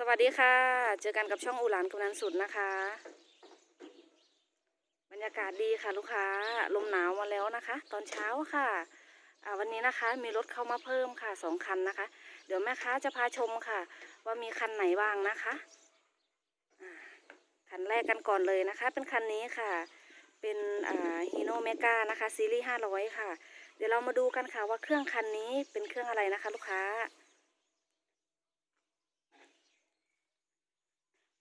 สวัสดีค่ะ เจอกันกับช่องอูหลานกำนันสุดนะคะ บรรยากาศดีค่ะลูกค้า ลมหนาวมาแล้วนะคะ ตอนเช้าค่ะอ่าวันนี้นะคะมีรถเข้ามาเพิ่มค่ะสองคันนะคะ เดี๋ยวแม่ค้าจะพาชมค่ะ ว่ามีคันไหนบ้างนะคะอ่าคันแรกกันก่อนเลยนะคะ เป็นคันนี้ค่ะ เป็นอ่าฮีโนเมกานะคะซีรีส์ห้าร้อยค่ะ เดี๋ยวเรามาดูกันค่ะว่าเครื่องคันนี้เป็นเครื่องอะไรนะคะ ลูกค้า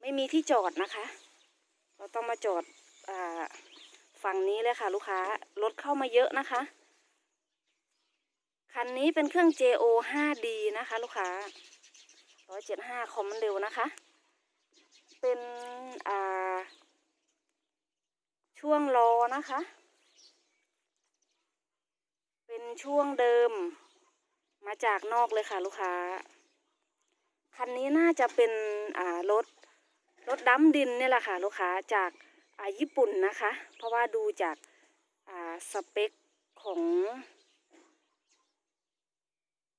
ไม่มีที่จอดนะคะ เราต้องมาจอดอฝั่งนี้เลยค่ะ ลูกค้ารถเข้ามาเยอะนะคะ คันนี้เป็นเครื่อง JO 5D นะคะ ลูกค้า 175 คอมมันเร็วนะคะ เป็นช่วงลอนะคะ เป็นช่วงเดิมมาจากนอกเลยค่ะ ลูกค้า คันนี้น่าจะเป็นรถ รถดำดินเนี่ยแหละค่ะลูกค้าจากอ่าญี่ปุ่นนะคะ เพราะว่าดูจากอ่าสเปคของ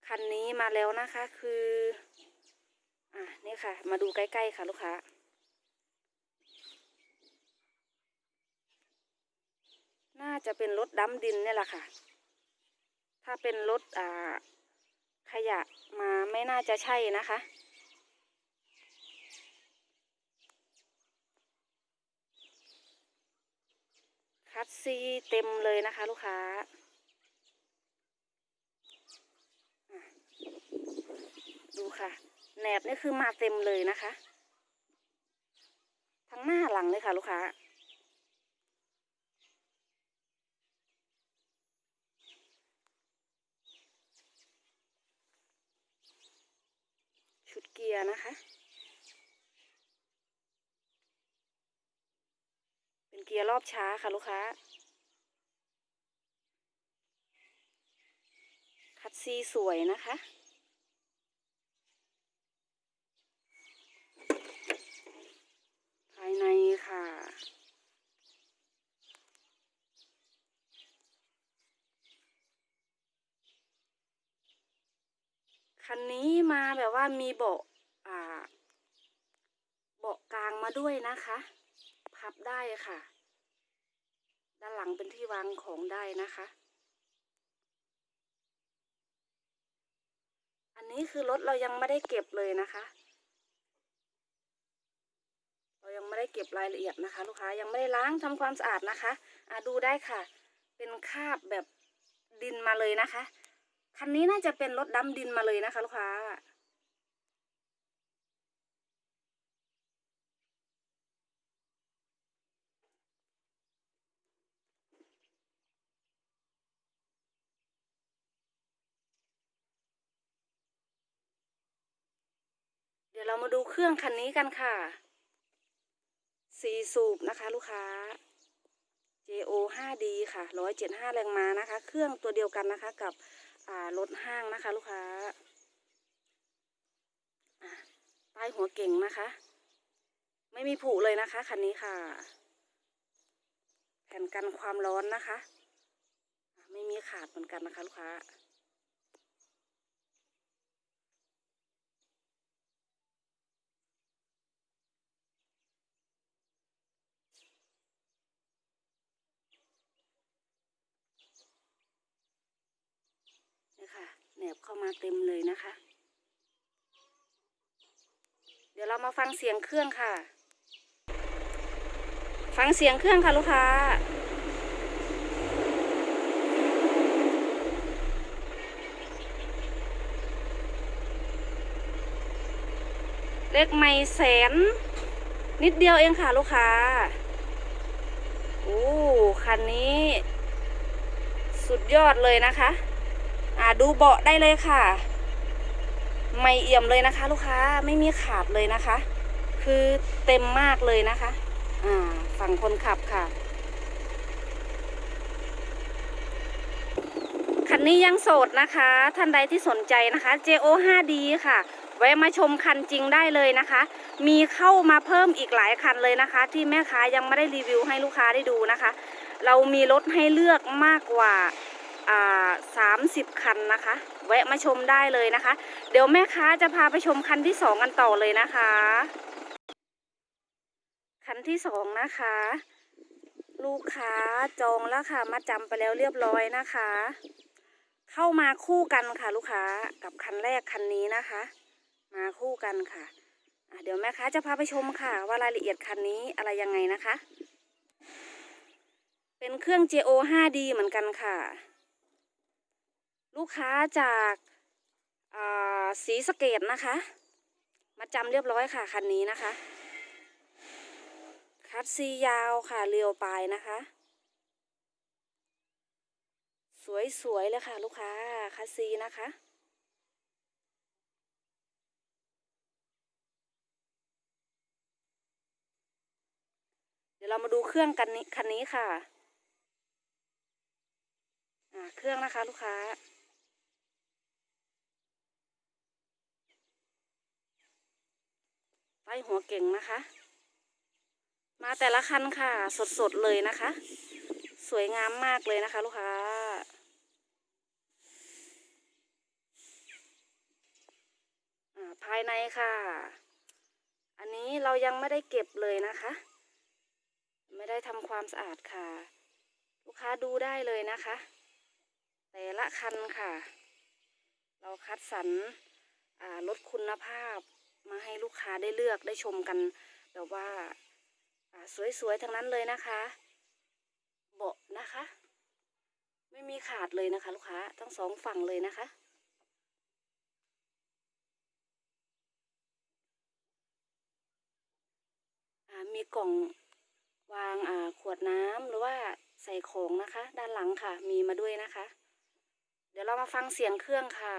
คันนี้มาแล้วนะคะคืออ่านี่ค่ะ มาดูใกล้ๆค่ะลูกค้าน่าจะเป็นรถดำดินเนี่ยแหละค่ะ ถ้าเป็นรถอ่าขยะมาไม่น่าจะใช่นะคะ คัดซีเต็มเลยนะคะ ลูกค้า ดูค่ะ แหนบนี่คือมาเต็มเลยนะคะ ทั้งหน้าหลังเลยค่ะ ลูกค้าชุดเกียร์นะคะ เคลียร์รอบช้าค่ะลูกค้า คัดซีสวยนะคะภายในค่ะ คันนี้มาแบบว่ามีเบาะอ่า เบาะกลางมาด้วยนะคะ พับได้ค่ะ ด้านหลังเป็นที่วางของได้นะคะ อันนี้คือรถเรายังไม่ได้เก็บเลยนะคะ เรายังไม่ได้เก็บรายละเอียดนะคะ ลูกค้ายังไม่ได้ล้างทำความสะอาดนะคะอะดูได้ค่ะ เป็นคราบแบบดินมาเลยนะคะ คันนี้น่าจะเป็นรถดำดินมาเลยนะคะ ลูกค้า เรามาดูเครื่องคันนี้กันค่ะสีสูบนะคะลูกค้า JO 5D ค่ะ 175 แรงม้านะคะ เครื่องตัวเดียวกันนะคะกับรถห้างนะคะลูกค้าป้ายหัวเก่งนะคะ ไม่มีผุเลยนะคะคันนี้ค่ะ แผ่นกันความร้อนนะคะ ไม่มีขาดเหมือนกันนะคะลูกค้า นี่ค่ะแหนบเข้า มาเต็มเลยนะคะ เดี๋ยวเรามาฟังเสียงเครื่องค่ะ ฟังเสียงเครื่องค่ะลูกค้าเล็กไม่แสน นิดเดียวเองค่ะลูกค้า โอ้ คันนี้ สุดยอดเลยนะคะ ดูเบาะได้เลยค่ะ ไม่เอี่ยมเลยนะคะ ลูกค้าไม่มีขาดเลยนะคะ คือเต็มมากเลยนะคะอ่าฝั่งคนขับค่ะคันนี้ยังโสดนะคะ ท่านใดที่สนใจนะคะ JO 5D ค่ะแวะมาชมคันจริงได้เลยนะคะ มีเข้ามาเพิ่มอีกหลายคันเลยนะคะ ที่แม่ค้ายังไม่ได้รีวิวให้ลูกค้าได้ดูนะคะ เรามีรถให้เลือกมากกว่าอ่า สามสิบคันนะคะ แวะมาชมได้เลยนะคะ เดี๋ยวแม่ค้าจะพาไปชมคันที่สองกันต่อเลยนะคะ คันที่สองนะคะ ลูกค้าจองแล้วค่ะ มาจำไปแล้วเรียบร้อยนะคะ เข้ามาคู่กันค่ะลูกค้ากับคันแรกคันนี้นะคะ มาคู่กันค่ะอะเดี๋ยวแม่ค้าจะพาไปชมค่ะ ว่ารายละเอียดคันนี้อะไรยังไงนะคะ เป็นเครื่อง JO 5D เหมือนกันค่ะ ลูกค้าจากสีสเกตนะคะ มาจำเรียบร้อยค่ะคันนี้นะคะ คัดซียาวค่ะเรียวปลายนะคะ สวยๆเลยค่ะ ลูกค้าคัดซีนะคะเดี๋ยวเรามาดูเครื่องกันนี้คันนี้ค่ะอ่าเครื่องนะคะ ลูกค้า ไฟหัวเก่งนะคะ มาแต่ละคันค่ะ สดๆเลยนะคะ สวยงามมากเลยนะคะ ลูกค้าอ่าภายในค่ะ อันนี้เรายังไม่ได้เก็บเลยนะคะ ไม่ได้ทำความสะอาดค่ะ ลูกค้าดูได้เลยนะคะ แต่ละคันค่ะ เราคัดสรรอ่าลดคุณภาพ มาให้ลูกค้าได้เลือกได้ชมกันแบบว่าสวยๆทั้งนั้นเลยนะคะเบาะนะคะ ไม่มีขาดเลยนะคะ ลูกค้าทั้งสองฝั่งเลยนะคะมีกล่องวางอ่าขวดน้ำหรือว่าใส่ของนะคะ ด้านหลังค่ะ มีมาด้วยนะคะ เดี๋ยวเรามาฟังเสียงเครื่องค่ะ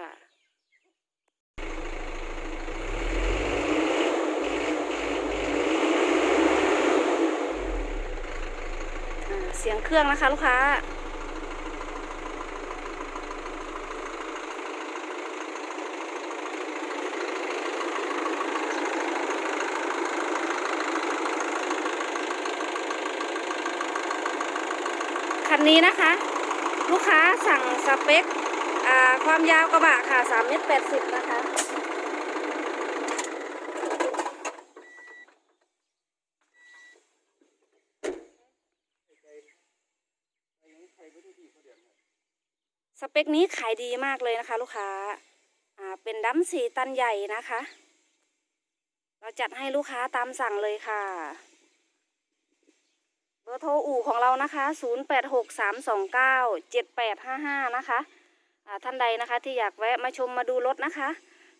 เสียงเครื่องนะคะลูกค้า คันนี้นะคะ ลูกค้าสั่งสเปคความยาวกระบะค่ะ3เมตร80 นะคะ สเปคนี้ขายดีมากเลยนะคะ ลูกค้า อ่า เป็นดัมสีตันใหญ่นะคะ เราจัดให้ลูกค้าตามสั่งเลยค่ะ เบอร์โทรอู่ของเรานะคะ 0863297855 นะคะ อ่า ท่านใดนะคะที่อยากแวะมาชมมาดูรถนะคะ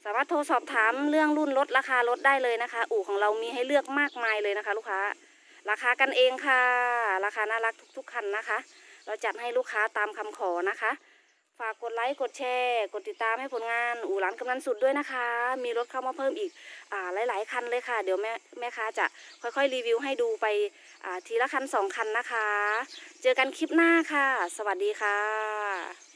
สามารถโทรสอบถามเรื่องรุ่นรถราคารถได้เลยนะคะ อู่ของเรามีให้เลือกมากมายเลยนะคะ ลูกค้า ราคากันเองค่ะ ราคาน่ารักทุกๆคันนะคะ เราจัดให้ลูกค้าตามคำขอนะคะ ฝากกดไลค์ กดแชร์ กดติดตามให้ผลงานอู่ร้านกำนันสุดด้วยนะคะ มีรถเข้ามาเพิ่มอีกอ่าหลาย ๆ คันเลยค่ะ เดี๋ยวแม่แม่ค้าจะค่อย ๆ รีวิวให้ดูไปอ่าทีละคันสองคันนะคะ เจอกันคลิปหน้าค่ะ สวัสดีค่ะ